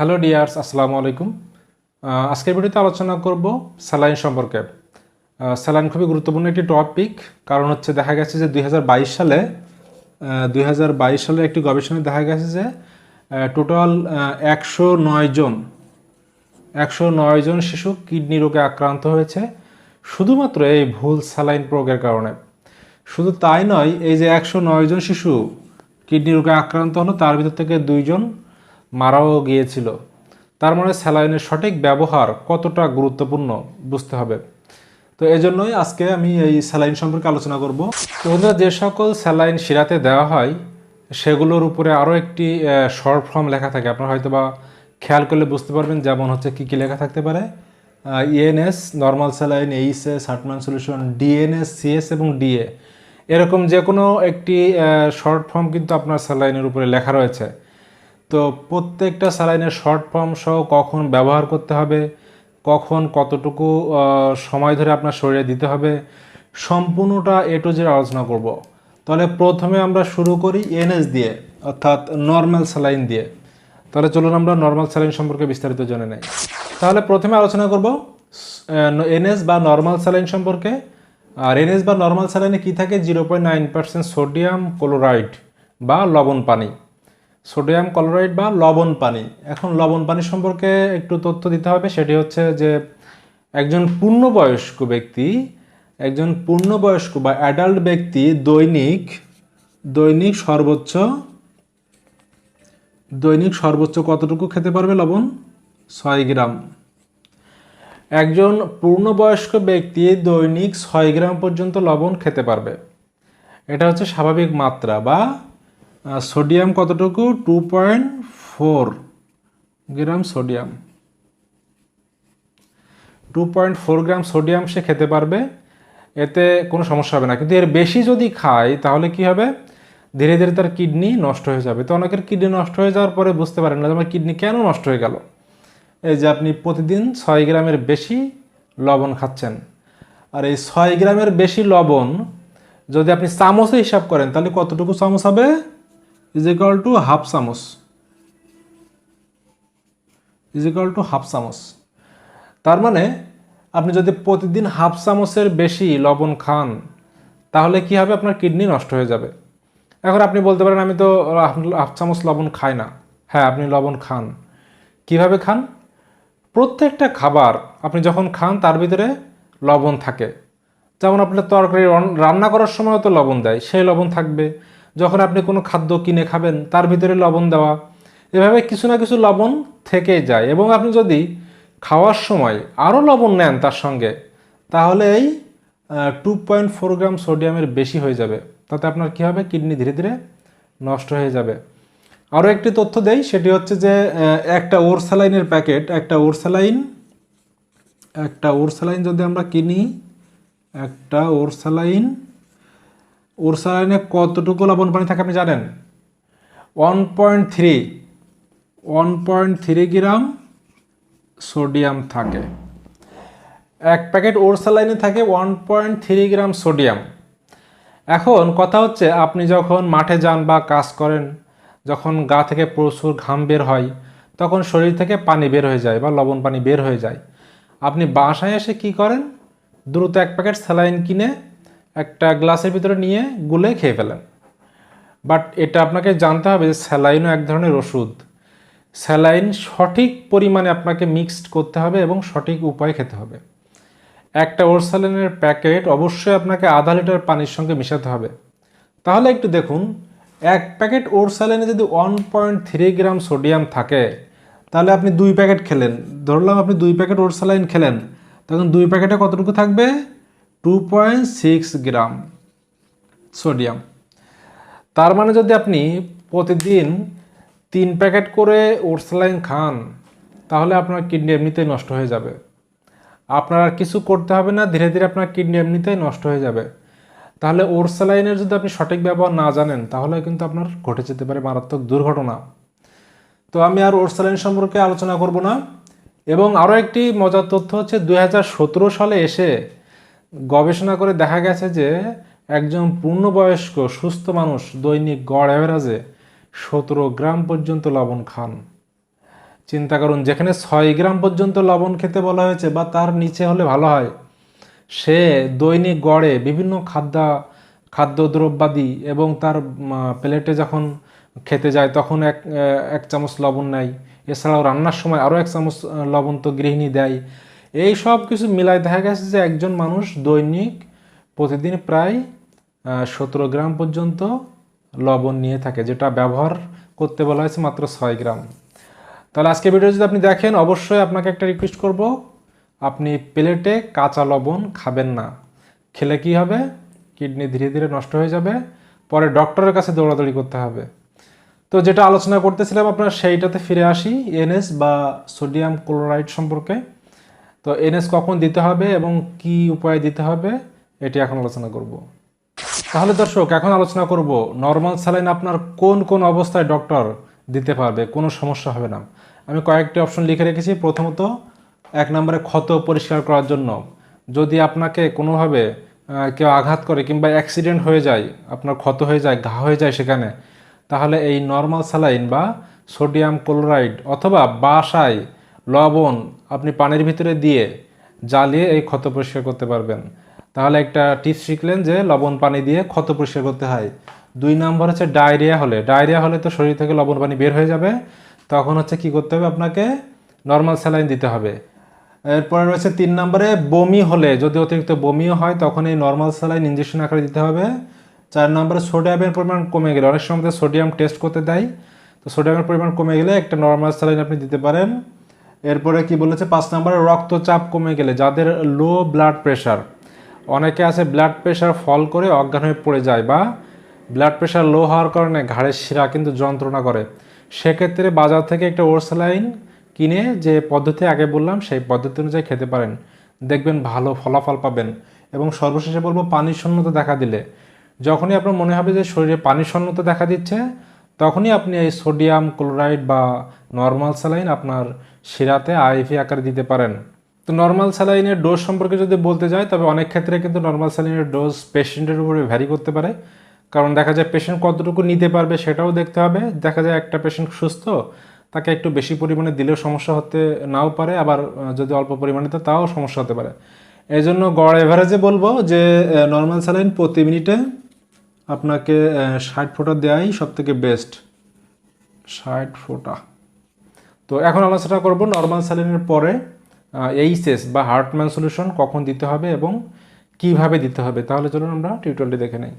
Hello dears আসসালামু আলাইকুম আজকের ভিডিওতে আলোচনা করব স্যালাইন সম্পর্কে। স্যালাইন খুবই গুরুত্বপূর্ণ একটি টপিক কারণ হচ্ছে দেখা গেছে যে দুই হাজার বাইশ সালে দুই হাজার বাইশ সালে একটি গবেষণায় দেখা গেছে যে টোটাল একশো নয় জন, একশো নয় জন শিশু কিডনি রোগে আক্রান্ত হয়েছে, শুধুমাত্র এই ভুল স্যালাইন প্রয়োগের কারণে। শুধু তাই নয়, এই যে একশো নয় জন শিশু কিডনি রোগে আক্রান্ত হলো, তার ভিতর থেকে দুইজন মারাও গিয়েছিল। তার মানে স্যালাইনের সঠিক ব্যবহার কতটা গুরুত্বপূর্ণ বুঝতে হবে। তো এই জন্যই আজকে আমি এই স্যালাইন সম্পর্কে আলোচনা করব। বন্ধুরা, যে সকল স্যালাইন শিরাতে দেওয়া হয় সেগুলোর উপরে আরও একটি শর্ট ফর্ম লেখা থাকে। আপনারা হয়তো বা খেয়াল করলে বুঝতে পারবেন যেমন হচ্ছে কী কী লেখা থাকতে পারে। ENS normal saline HS Hartmann solution DNS CS এবং ডিএ এরকম যে কোনো একটি শর্ট ফর্ম কিন্তু আপনার স্যালাইনের উপরে লেখা রয়েছে। তো প্রত্যেকটা স্যালাইনের শর্ট ফর্ম সহ কখন ব্যবহার করতে হবে, কখন কতটুকু সময় ধরে আপনার শরীরে দিতে হবে, সম্পূর্ণটা এ টু জেড আলোচনা করব। তাহলে প্রথমে আমরা শুরু করি এনএস দিয়ে, অর্থাৎ নর্মাল স্যালাইন দিয়ে। তাহলে চলুন আমরা নর্মাল স্যালাইন সম্পর্কে বিস্তারিত জেনে নেই। তাহলে প্রথমে আলোচনা করব এনএস বা নর্মাল স্যালাইন সম্পর্কে। আর এনএস বা নর্মাল স্যালাইনে কী থাকে? Zero point nine percent sodium chloride বা লবণ পানি। সোডিয়াম ক্লোরাইড বা লবণ পানি। এখন লবণ পানি সম্পর্কে একটু তথ্য দিতে হবে, সেটি হচ্ছে যে একজন পূর্ণবয়স্ক ব্যক্তি, একজন পূর্ণবয়স্ক বা অ্যাডাল্ট ব্যক্তি দৈনিক দৈনিক সর্বোচ্চ দৈনিক সর্বোচ্চ কতটুকু খেতে পারবে লবণ? ছয় গ্রাম। একজন পূর্ণবয়স্ক ব্যক্তি দৈনিক ছয় গ্রাম পর্যন্ত লবণ খেতে পারবে। এটা হচ্ছে স্বাভাবিক মাত্রা বা সোডিয়াম কতটুকু? Two point four gram sodium. Two point four gram sodium সে খেতে পারবে, এতে কোনো সমস্যা হবে না। কিন্তু এর বেশি যদি খায়, তাহলে কি হবে? ধীরে ধীরে তার কিডনি নষ্ট হয়ে যাবে। তো অনেকের কিডনি নষ্ট হয়ে যাওয়ার পরে বুঝতে পারেন না আমার কিডনি কেন নষ্ট হয়ে গেল। এই যে আপনি প্রতিদিন ছয় গ্রামের বেশি লবণ খাচ্ছেন। আর এই ছয় গ্রামের বেশি লবণ যদি আপনি চামচে হিসাব করেন, তাহলে কতটুকু চামচ হবে? ইজ ইকাল টু হাফ চামচ ইজ ইকাল টু হাফ চামচ তার মানে আপনি যদি প্রতিদিন হাফ চামচের বেশি লবণ খান, তাহলে কি হবে? আপনার কিডনি নষ্ট হয়ে যাবে। এখন আপনি বলতে পারেন, আমি তো হাফ চামচ লবণ খাই না। হ্যাঁ আপনি লবণ খান। কীভাবে খান? প্রত্যেকটা খাবার আপনি যখন খান, তার ভিতরে লবণ থাকে। যেমন আপনার তরকারি রন- রান্না করার সময় তো লবণ দেয়, সেই লবণ থাকবে। যখন আপনি কোনো খাদ্য কিনে খাবেন, তার ভিতরে লবণ দেওয়া। এভাবে কিছু না কিছু লবণ থেকে যায়। এবং আপনি যদি খাওয়ার সময় আরও লবণ নেন তার সঙ্গে, তাহলে এই টু পয়েন্ট ফোর গ্রাম সোডিয়ামের বেশি হয়ে যাবে। তাতে আপনার কী হবে? কিডনি ধীরে ধীরে নষ্ট হয়ে যাবে। আরও একটি তথ্য দেই, সেটি হচ্ছে যে একটা ওরসালাইনের প্যাকেট, একটা ওরসালাইন একটা ওরসালাইন যদি আমরা কিনি, একটা ওরসালাইন ওরসালাইনে কতটুকু লবণ পানি থাকে আপনি জানেন? One point three one point three gram sodium থাকে। এক প্যাকেট ওরসালাইনে থাকে one point three gram sodium. এখন কথা হচ্ছে, আপনি যখন মাঠে যান বা কাজ করেন, যখন গা থেকে প্রচুর ঘাম বের হয়, তখন শরীর থেকে পানি বের হয়ে যায় বা লবণ পানি বের হয়ে যায়। আপনি বাসায় এসে কি করেন? দ্রুত এক প্যাকেট স্যালাইন কিনে একটা গ্লাসের ভিতরে নিয়ে গুলে খেয়ে ফেলেন। বাট এটা আপনাকে জানতে হবে যে স্যালাইনও এক ধরনের ওষুধ। স্যালাইন সঠিক পরিমাণে আপনাকে মিক্সড করতে হবে এবং সঠিক উপায়ে খেতে হবে। একটা ওরসালাইনের প্যাকেট অবশ্যই আপনাকে আধা লিটার পানির সঙ্গে মেশাতে হবে। তাহলে একটু দেখুন, এক প্যাকেট ওরসালাইনে যদি one point three gram sodium থাকে, তাহলে আপনি দুই প্যাকেট খেলেন। ধরলাম আপনি দুই প্যাকেট ওরসালাইন খেলেন, তখন দুই প্যাকেটে কতটুকু থাকবে? Two point six gram sodium তার মানে যদি আপনি প্রতিদিন তিন প্যাকেট করে ওরসালাইন খান, তাহলে আপনার কিডনি এমনিতেই নষ্ট হয়ে যাবে। আপনার আর কিছু করতে হবে না, ধীরে ধীরে আপনার কিডনি এমনিতেই নষ্ট হয়ে যাবে। তাহলে ওরসালাইনের যদি আপনি সঠিক ব্যবহার না জানেন, তাহলে কিন্তু আপনার ঘটে যেতে পারে মারাত্মক দুর্ঘটনা। তো আমি আর ওরসালাইন সম্পর্কে আলোচনা করব না। এবং আরও একটি মজার তথ্য হচ্ছে দু হাজার সতেরো সালে এসে গবেষণা করে দেখা গেছে যে একজন পূর্ণবয়স্ক, সুস্থ মানুষ, দৈনিক গড় অ্যাভারেজে সতেরো গ্রাম পর্যন্ত লবণ খান। চিন্তা করুন, যেখানে ছয় গ্রাম পর্যন্ত লবণ খেতে বলা হয়েছে বা তার নিচে হলে ভালো হয়, সে দৈনিক গড়ে বিভিন্ন খাদ্য, খাদ্যদ্রব্যাদি এবং তার প্লেটে যখন খেতে যায়, তখন এক এক চামচ লবণ নেয়। এছাড়াও রান্নার সময় আরও এক চামচ লবণ তো গৃহিণী দেয়। এই সব কিছু মিলাই দেখা গেছে যে একজন মানুষ দৈনিক প্রতিদিন প্রায় সতেরো গ্রাম পর্যন্ত লবণ নিয়ে থাকে, যেটা ব্যবহার করতে বলা হয়েছে মাত্র ছয় গ্রাম। তাহলে আজকে ভিডিও যদি আপনি দেখেন, অবশ্যই আপনাকে একটা রিকোয়েস্ট করব, আপনি প্লেটে কাঁচা লবণ খাবেন না। খেলে কি হবে? কিডনি ধীরে ধীরে নষ্ট হয়ে যাবে। পরে ডক্টরের কাছে দৌড়াদৌড়ি করতে হবে। তো যেটা আলোচনা করতেছিলাম আপনার, সেইটাতে ফিরে আসি। এনএস বা সোডিয়াম ক্লোরাইড সম্পর্কে। তো এনএস কখন দিতে হবে এবং কি উপায়ে দিতে হবে, এটি এখন আলোচনা করব। তাহলে দর্শক, এখন আলোচনা করব নর্মাল স্যালাইন আপনার কোন কোন অবস্থায় ডক্টর দিতে পারবে, কোনো সমস্যা হবে না। আমি কয়েকটি অপশন লিখে রেখেছি। প্রথমত, এক নম্বরে ক্ষত পরিষ্কার করার জন্য। যদি আপনাকে কোনোভাবে কেউ আঘাত করে কিংবা অ্যাক্সিডেন্ট হয়ে যায়, আপনার ক্ষত হয়ে যায়, ঘা হয়ে যায় সেখানে, তাহলে এই নর্মাল স্যালাইন বা সোডিয়াম ক্লোরাইড অথবা বাসায় লবণ আপনি পানির ভিতরে দিয়ে জ্বালিয়ে এই ক্ষত পরিষ্কার করতে পারবেন। তাহলে একটা টিপস শিখলেন যে লবণ পানি দিয়ে ক্ষত পরিষ্কার করতে হয়। দুই নম্বর হচ্ছে ডায়রিয়া হলে। ডায়রিয়া হলে তো শরীর থেকে লবণ পানি বের হয়ে যাবে। তখন হচ্ছে কি করতে হবে আপনাকে নর্মাল স্যালাইন দিতে হবে। এরপরে রয়েছে তিন নম্বরে বমি হলে। যদি অতিরিক্ত বমিও হয়, তখন এই নর্মাল স্যালাইন ইঞ্জেকশন আকারে দিতে হবে। চার নম্বরে সোডিয়ামের পরিমাণ কমে গেলে। অনেক সময় সোডিয়াম টেস্ট করতে দেয়। তো সোডিয়ামের পরিমাণ কমে গেলে একটা নর্মাল স্যালাইন আপনি দিতে পারেন। এরপরে কি বলেছে? পাঁচ নম্বরে, রক্তচাপ কমে গেলে যাদের লো ব্লাড প্রেশার অনেকে আছে ব্লাড প্রেশার ফল করে অজ্ঞান হয়ে পড়ে যায় বা ব্লাড প্রেশার লো হওয়ার কারণে ঘাড়ের শিরা কিন্তু যন্ত্রণা করে। সেক্ষেত্রে বাজার থেকে একটা ওরসালাইন কিনে যে পদ্ধতি আগে বললাম, সেই পদ্ধতি অনুযায়ী খেতে পারেন। দেখবেন ভালো ফলাফল পাবেন। এবং সর্বশেষে বলব, পানির শূন্যতা দেখা দিলে। যখনই আপনার মনে হবে যে শরীরে পানির শূন্যতা দেখা দিচ্ছে তখনই আপনি এই সোডিয়াম ক্লোরাইড বা নর্মাল স্যালাইন আপনার শিরাতে আইভি আকারে দিতে পারেন। তো নর্মাল স্যালাইনের ডোজ সম্পর্কে যদি বলতে যাই, তবে অনেক ক্ষেত্রে কিন্তু নর্মাল স্যালাইনের ডোজ পেশেন্টের উপরে ভ্যারি করতে পারে। কারণ দেখা যায় পেশেন্ট কতটুকু নিতে পারবে সেটাও দেখতে হবে। দেখা যায় একটা পেশেন্ট সুস্থ, তাকে একটু বেশি পরিমাণে দিলেও সমস্যা হতে নাও পারে, আবার যদি অল্প পরিমাণে তাও সমস্যা হতে পারে। এই জন্য গড় এভারেজে বলব যে নর্মাল স্যালাইন প্রতি মিনিটে আপনাকে ষাট ফোঁটা দেওয়াই সব থেকে বেস্ট ষাট ফোঁটা। তো এখন আলোচনা করব নর্মাল স্যালিনের পরে এইচএস বা হার্টম্যান সলিউশন কখন দিতে হবে এবং কীভাবে দিতে হবে। তাহলে চলুন আমরা টিউটোরিয়ালটি দেখে নেই।